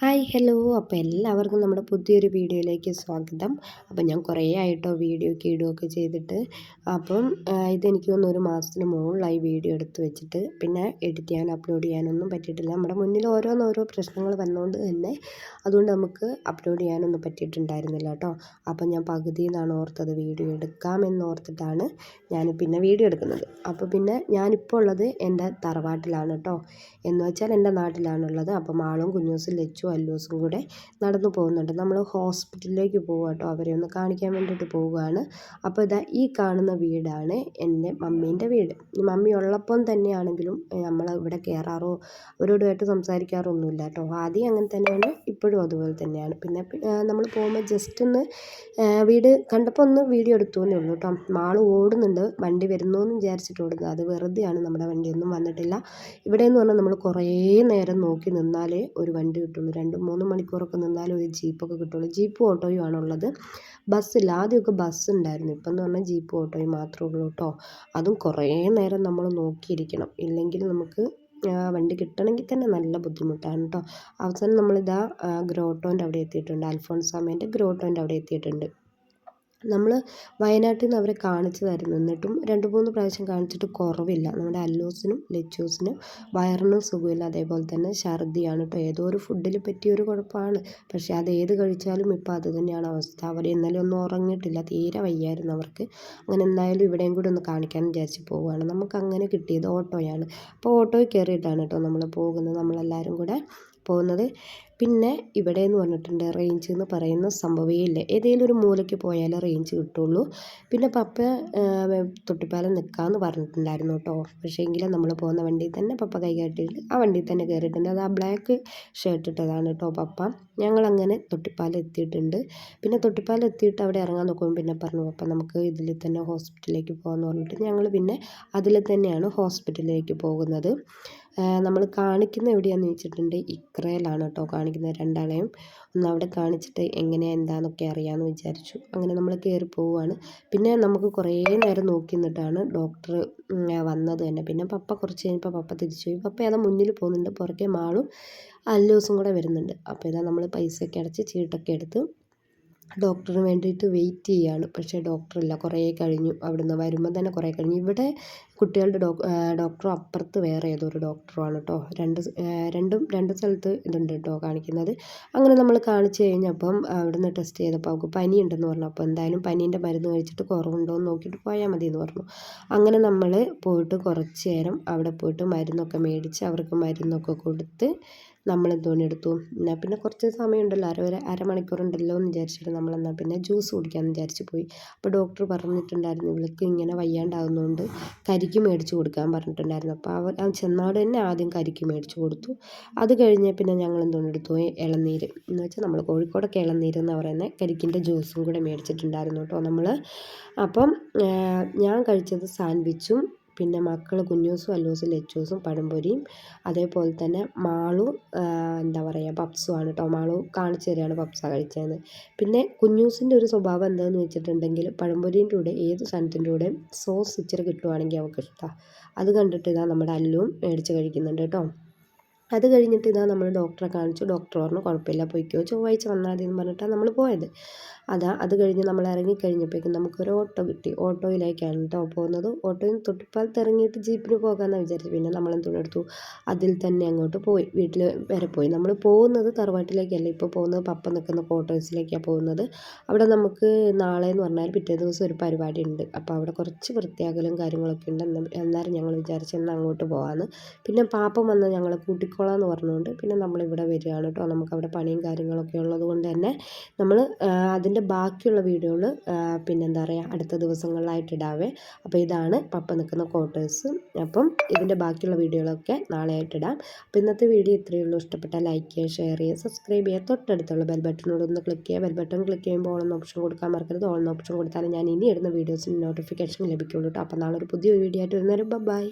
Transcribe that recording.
Hi hello. അപ്പോൾ എല്ലാവർക്കും നമ്മുടെ പുതിയൊരു വീഡിയോയിലേക്ക് സ്വാഗതം. അപ്പോൾ ഞാൻ കുറേ ആയിട്ടോ വീഡിയോ ഒക്കെ ഇടുകയൊക്കെ ചെയ്തിട്ട് അപ്പം ഇതെനിക്ക് തോന്നുന്നു ഒരു മാസത്തിന് മുകളിലായി വീഡിയോ എടുത്ത് വെച്ചിട്ട് പിന്നെ എഡിറ്റ് ചെയ്യാൻ അപ്ലോഡ് ചെയ്യാനൊന്നും പറ്റിയിട്ടില്ല. നമ്മുടെ മുന്നിൽ ഓരോന്നോരോ പ്രശ്നങ്ങൾ വന്നുകൊണ്ട് തന്നെ അതുകൊണ്ട് നമുക്ക് അപ്ലോഡ് ചെയ്യാനൊന്നും പറ്റിയിട്ടുണ്ടായിരുന്നില്ല കേട്ടോ. അപ്പം ഞാൻ പകുതിയിൽ നിന്നാണ് ഓർത്തത് വീഡിയോ എടുക്കാമെന്ന് ഓർത്തിട്ടാണ് ഞാൻ പിന്നെ വീഡിയോ എടുക്കുന്നത്. അപ്പോൾ പിന്നെ ഞാനിപ്പോൾ ഉള്ളത് എന്റെ തറവാട്ടിലാണ് കേട്ടോ. എന്ന് വെച്ചാൽ എന്റെ നാട്ടിലാണുള്ളത്. അപ്പം ആളും കുഞ്ഞൂസും ലച്ചു അല്ലൂസും കൂടെ നടന്നു പോകുന്നുണ്ട്. നമ്മൾ ഹോസ്പിറ്റലിലേക്ക് പോകുക കേട്ടോ അവരെ ഒന്ന് കാണിക്കാൻ വേണ്ടിയിട്ട് പോവുകയാണ്. അപ്പോൾ ഇതാ ഈ കാണുന്ന വീടാണ് എന്റെ മമ്മീന്റെ വീട്. മമ്മി ഉള്ളപ്പം തന്നെയാണെങ്കിലും നമ്മൾ ഇവിടെ കയറാറോ അവരോടുമായിട്ട് സംസാരിക്കാറൊന്നുമില്ല കേട്ടോ ആദ്യം അങ്ങനെ തന്നെയാണ് ഇപ്പോഴും അതുപോലെ തന്നെയാണ്. പിന്നെ നമ്മൾ പോകുമ്പോൾ ജസ്റ്റ് ഒന്ന് വീട് കണ്ടപ്പോൾ ഒന്ന് വീഡിയോ എടുത്തു എന്നേ ഉള്ളൂ കേട്ടോ. മാൾ ഓടുന്നുണ്ട് വണ്ടി വരുന്നു എന്ന് വിചാരിച്ചിട്ട് ഓടുന്നത്. അത് വെറുതെയാണ് നമ്മുടെ വണ്ടിയൊന്നും വന്നിട്ടില്ല. ഇവിടെ എന്ന് പറഞ്ഞാൽ നമ്മൾ കുറേ നേരം നോക്കി നിന്നാലേ ഒരു വണ്ടി കിട്ടുള്ളൂ. രണ്ട് മൂന്ന് മണിക്കൂറൊക്കെ നിന്നാലേ ഒരു ജീപ്പൊക്കെ കിട്ടുള്ളൂ. ജീപ്പും ഓട്ടോയും ആണുള്ളത് ബസ്സില്ല ആദ്യമൊക്കെ ബസ് ഉണ്ടായിരുന്നു. ഇപ്പം എന്ന് പറഞ്ഞാൽ ജീപ്പും ഓട്ടോയും മാത്രമേ ഉള്ളൂ കേട്ടോ. അതും കുറേ നേരം നമ്മൾ നോക്കിയിരിക്കണം. ഇല്ലെങ്കിൽ നമുക്ക് വണ്ടി കിട്ടണമെങ്കിൽ തന്നെ നല്ല ബുദ്ധിമുട്ടാണ് കേട്ടോ അവസാനം നമ്മളിതാ ഗ്രോട്ടോന്റെ അവിടെ എത്തിയിട്ടുണ്ട്. അൽഫോൺസാമേന്റെ ഗ്രോട്ടോന്റെ അവിടെ എത്തിയിട്ടുണ്ട്. നമ്മൾ വയനാട്ടിൽ നിന്ന് അവരെ കാണിച്ചതായിരുന്നു. എന്നിട്ടും രണ്ട് മൂന്ന് പ്രാവശ്യം കാണിച്ചിട്ട് കുറവില്ല. നമ്മുടെ അല്ലോസിനും ലച്ചൂസിനും വയറിനും സുഖമില്ല. അതേപോലെ തന്നെ ഛർദിയാണ് കേട്ടോ ഏതോ ഒരു ഫുഡിൽ പറ്റിയൊരു കുഴപ്പമാണ് പക്ഷേ അത് ഏത് കഴിച്ചാലും ഇപ്പോൾ അത് തന്നെയാണ് അവസ്ഥ. അവർ ഇന്നലെ ഒന്നും ഉറങ്ങിയിട്ടില്ല. തീരെ വയ്യായിരുന്നു അവർക്ക്. അങ്ങനെ എന്തായാലും ഇവിടെയും കൂടി ഒന്ന് കാണിക്കാൻ വിചാരിച്ച് പോവുകയാണ്. നമുക്ക് അങ്ങനെ കിട്ടിയത് ഓട്ടോയാണ്. അപ്പോൾ ഓട്ടോയിൽ കയറിയിട്ടാണ് കേട്ടോ നമ്മൾ പോകുന്നത്. നമ്മളെല്ലാവരും കൂടെ പോകുന്നത്. പിന്നെ ഇവിടെ എന്ന് പറഞ്ഞിട്ടുണ്ട് റേഞ്ച് എന്ന് പറയുന്ന സംഭവമേ ഇല്ല ഏതെങ്കിലും ഒരു മൂലയ്ക്ക് പോയാലേ റേഞ്ച് കിട്ടുള്ളൂ. പിന്നെ പപ്പ തൊട്ടിപ്പാലം നിൽക്കാമെന്ന് പറഞ്ഞിട്ടുണ്ടായിരുന്നു കേട്ടോ പക്ഷേ എങ്കിലും നമ്മൾ പോകുന്ന വണ്ടിയിൽ തന്നെ പപ്പ കൈ കാട്ടിയിട്ട് ആ വണ്ടിയിൽ തന്നെ കയറിയിട്ടുണ്ട് അത് ആ ബ്ലാക്ക് ഷർട്ട് ഇട്ടതാണ് കേട്ടോ പപ്പ. ഞങ്ങളങ്ങനെ തൊട്ടിപ്പാലം എത്തിയിട്ടുണ്ട്. പിന്നെ തൊട്ടിപ്പാലം എത്തിയിട്ട് അവിടെ ഇറങ്ങാൻ നോക്കുമ്പോൾ പിന്നെ പറഞ്ഞു പപ്പ നമുക്ക് ഇതിൽ തന്നെ ഹോസ്പിറ്റലിലേക്ക് പോകാമെന്ന് പറഞ്ഞിട്ട് ഞങ്ങൾ പിന്നെ അതിൽ തന്നെയാണ് ഹോസ്പിറ്റലിലേക്ക് പോകുന്നത്. നമ്മൾ കാണിക്കുന്ന എവിടെയാണെന്ന് വെച്ചിട്ടുണ്ട് ഇക്രയിലാണ് കേട്ടോ കാണിക്കുന്നത്. രണ്ടാളെയും ഒന്ന് അവിടെ കാണിച്ചിട്ട് എങ്ങനെയാണ് എന്താണെന്നൊക്കെ അറിയാമെന്ന് വിചാരിച്ചു. അങ്ങനെ നമ്മൾ കയറി പോവുകയാണ് പിന്നെ നമുക്ക് കുറേ നേരം നോക്കി നിന്നിട്ടാണ് ഡോക്ടർ വന്നത് തന്നെ. പിന്നെ പപ്പ കുറച്ച് കഴിഞ്ഞപ്പോൾ പപ്പ തിരിച്ചു പോയി. പപ്പ ഏതാ മുന്നിൽ പോകുന്നുണ്ട്. പുറകെ മാളും അല്ലൂസും കൂടെ വരുന്നുണ്ട്. അപ്പോൾ ഇതാ നമ്മൾ പൈസയൊക്കെ അടച്ച് ചീട്ടൊക്കെ എടുത്ത് ഡോക്ടറിന് വേണ്ടിയിട്ട് വെയിറ്റ് ചെയ്യുകയാണ് പക്ഷേ ഡോക്ടറില്ല കുറേ കഴിഞ്ഞു. അവിടുന്ന് വരുമ്പോൾ തന്നെ കുറേ കഴിഞ്ഞു. ഇവിടെ കുട്ടികളുടെ ഡോക്ടറും അപ്പുറത്ത് വേറെ ഏതോ ഒരു ഡോക്ടറുമാണ് കേട്ടോ രണ്ട് രണ്ടും രണ്ട് സ്ഥലത്ത് ഇതുണ്ട് കേട്ടോ കാണിക്കുന്നത്. അങ്ങനെ നമ്മൾ കാണിച്ചു കഴിഞ്ഞപ്പം അവിടുന്ന് ടെസ്റ്റ് ചെയ്തപ്പോൾ അവൾക്ക് പനി ഉണ്ടെന്ന് പറഞ്ഞു. അപ്പോൾ എന്തായാലും പനീന്റെ മരുന്ന് കഴിച്ചിട്ട് കുറവുണ്ടോ എന്ന് നോക്കിയിട്ട് പോയാൽ മതി എന്ന് പറഞ്ഞു. അങ്ങനെ നമ്മൾ പോയിട്ട് കുറച്ച് നേരം അവിടെ പോയിട്ട് മരുന്നൊക്കെ മേടിച്ച് അവർക്ക് മരുന്നൊക്കെ കൊടുത്ത് നമ്മൾ എന്തോന്ന് എടുത്തു? എന്നാൽ പിന്നെ കുറച്ച് സമയമുണ്ടല്ലോ. അര ഒരു അരമണിക്കൂറുണ്ടല്ലോ എന്ന് വിചാരിച്ചിട്ട് നമ്മൾ എന്നാൽ പിന്നെ ജ്യൂസ് കുടിക്കാമെന്ന് വിചാരിച്ച് പോയി. അപ്പോൾ ഡോക്ടർ പറഞ്ഞിട്ടുണ്ടായിരുന്നു ഇവൾക്ക് ഇങ്ങനെ വയ്യാണ്ടാകുന്നതുകൊണ്ട് കരിക്ക് മേടിച്ച് കൊടുക്കാൻ പറഞ്ഞിട്ടുണ്ടായിരുന്നു. അപ്പോൾ അവർ ചെന്നാട് തന്നെ ആദ്യം കരിക്ക് മേടിച്ച് കൊടുത്തു. അത് കഴിഞ്ഞ് പിന്നെ ഞങ്ങൾ എന്തോന്ന് എടുത്തു? ഇളനീര്. എന്ന് വെച്ചാൽ നമ്മൾ കോഴിക്കോടൊക്കെ ഇളനീര് എന്ന് പറയുന്നത് കരിക്കിന്റെ ജ്യൂസും കൂടെ മേടിച്ചിട്ടുണ്ടായിരുന്നു കേട്ടോ നമ്മൾ. അപ്പം ഞാൻ കഴിച്ചത് സാൻഡ്വിച്ചും പിന്നെ മക്കൾ കുഞ്ഞൂസും അല്ലൂസും ലച്ചൂസും പഴംപൊരിയും അതേപോലെ തന്നെ മാളു എന്താ പറയുക പപ്സുമാണ് കേട്ടോ മാളു കാണിച്ചു തരികയാണ് പപ്സ കഴിച്ചതെന്ന് പിന്നെ കുഞ്ഞൂസിന്റെ ഒരു സ്വഭാവം എന്താണെന്ന് വെച്ചിട്ടുണ്ടെങ്കിൽ പഴംപൊരീന്റെ കൂടെ ഏത് സാധനത്തിന്റെ കൂടെ സോസ് ഇച്ചിരി കിട്ടുവാണെങ്കിൽ അവൾക്ക് ഇഷ്ടമാണ് അത് കണ്ടിട്ട് ഇതാ നമ്മുടെ അല്ലുവും മേടിച്ച് കഴിക്കുന്നുണ്ട് കേട്ടോ അത് കഴിഞ്ഞിട്ട് ഇതാ നമ്മൾ ഡോക്ടറെ കാണിച്ചു. ഡോക്ടർ പറഞ്ഞു കുഴപ്പമില്ല പോയിക്കോ. ചൊവ്വാഴ്ച വന്നാൽ മതി എന്ന് പറഞ്ഞിട്ടാണ് നമ്മൾ പോയത്. അതാ അത് കഴിഞ്ഞ് നമ്മൾ ഇറങ്ങിക്കഴിഞ്ഞപ്പോഴേക്കും നമുക്കൊരു ഓട്ടോ കിട്ടി. ഓട്ടോയിലേക്കാണ് കേട്ടോ പോകുന്നത്. ഓട്ടോയിൽ നിന്ന് തൊട്ടിപ്പാലത്ത് ഇറങ്ങിയിട്ട് ജീപ്പിന് പോകാമെന്നാണ് വിചാരിച്ചത്. പിന്നെ നമ്മൾ എന്തുകൊണ്ടെടുത്തു അതിൽ തന്നെ അങ്ങോട്ട് പോയി. വീട്ടിൽ വരെ പോയി. നമ്മൾ പോകുന്നത് തറവാട്ടിലേക്കല്ല. ഇപ്പോൾ പോകുന്നത് പപ്പ നിൽക്കുന്ന ക്വാർട്ടേഴ്സിലേക്കാണ് പോകുന്നത്. അവിടെ നമുക്ക് നാളെ എന്ന് പറഞ്ഞാൽ പിറ്റേ ദിവസം ഒരു പരിപാടി ഉണ്ട്. അപ്പോൾ അവിടെ കുറച്ച് വൃത്തിയാകലും കാര്യങ്ങളൊക്കെ ഉണ്ട് എന്നാലും ഞങ്ങൾ വിചാരിച്ചെന്നാൽ അങ്ങോട്ട് പോകാമെന്ന്. പിന്നെ പാപ്പം വന്ന് ഞങ്ങളെ കൂട്ടിക്കോളാം എന്ന് പറഞ്ഞുകൊണ്ട് പിന്നെ നമ്മളിവിടെ വരികയാണ് കേട്ടോ. നമുക്കവിടെ പണിയും കാര്യങ്ങളൊക്കെ ഉള്ളത് കൊണ്ട് തന്നെ നമ്മൾ അതിന്റെ ബാക്കിയുള്ള വീഡിയോകൾ പിന്നെന്താ പറയുക അടുത്ത ദിവസങ്ങളിലായിട്ട് ഇടാവേ. അപ്പോൾ ഇതാണ് പപ്പ നിൽക്കുന്ന ക്വാർട്ടേഴ്സ് അപ്പം ഇതിന്റെ ബാക്കിയുള്ള വീഡിയോകളൊക്കെ നാളെ ആയിട്ട് ഇടാം. അപ്പോൾ ഇന്നത്തെ വീഡിയോ ഇത്രയേ ഉള്ളൂ. ഇഷ്ടപ്പെട്ട ലൈക്ക് ചെയ്യുക ഷെയർ ചെയ്യുക സബ്സ്ക്രൈബ് ചെയ്യുക. തൊട്ടടുത്തുള്ള ബെൽ ബട്ടനോട് ഒന്ന് ക്ലിക്ക് ചെയ്യുക. ബെൽ ബട്ടൺ ക്ലിക്ക് ചെയ്യുമ്പോൾ ഓൺ ഓപ്ഷൻ കൊടുക്കാൻ മറക്കരുത്. ഓൺ ഓപ്ഷൻ കൊടുത്താൽ ഞാൻ ഇനി ഇടുന്ന വീഡിയോസിന് നോട്ടിഫിക്കേഷൻ ലഭിക്കുള്ളൂ കേട്ടോ. അപ്പോൾ നാളെ ഒരു പുതിയൊരു വീഡിയോ ആയിട്ട് വരുന്നവരും ബൈ